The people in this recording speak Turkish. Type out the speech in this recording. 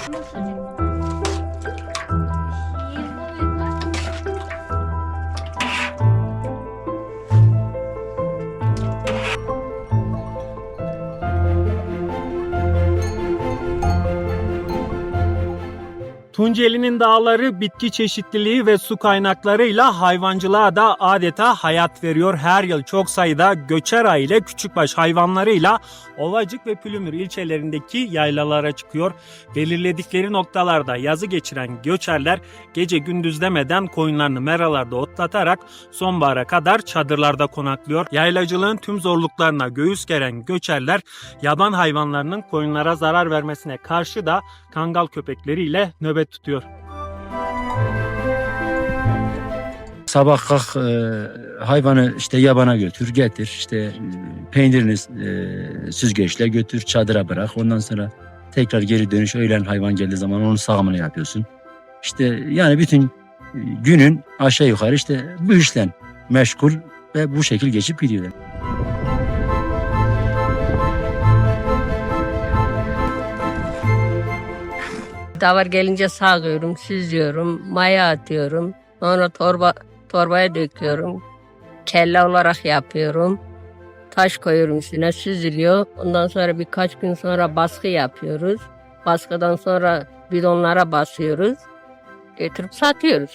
한 번씩. Tunceli'nin dağları bitki çeşitliliği ve su kaynaklarıyla hayvancılığa da adeta hayat veriyor. Her yıl çok sayıda göçer aile küçükbaş hayvanlarıyla Ovacık ve Pülümür ilçelerindeki yaylalara çıkıyor. Belirledikleri noktalarda yazı geçiren göçerler gece gündüz demeden koyunlarını meralarda otlatarak sonbahara kadar çadırlarda konaklıyor. Yaylacılığın tüm zorluklarına göğüs geren göçerler yaban hayvanlarının koyunlara zarar vermesine karşı da kangal köpekleriyle nöbet tutuyor. Sabah kalk e, hayvanı işte yabana götür getir işte e, peynirini e, süzgeçle götür çadıra bırak ondan sonra tekrar geri dönüş öğlen hayvan geldiği zaman onun sağımını yapıyorsun. İşte yani bütün e, günün aşağı yukarı işte bu işle meşgul ve bu şekil geçip gidiyorlar. Davar gelince sağıyorum, süzüyorum, maya atıyorum. Sonra torba torbaya döküyorum. Kelle olarak yapıyorum. Taş koyuyorum üstüne süzülüyor. Ondan sonra birkaç gün sonra baskı yapıyoruz. Baskıdan sonra bidonlara basıyoruz. Götürüp satıyoruz.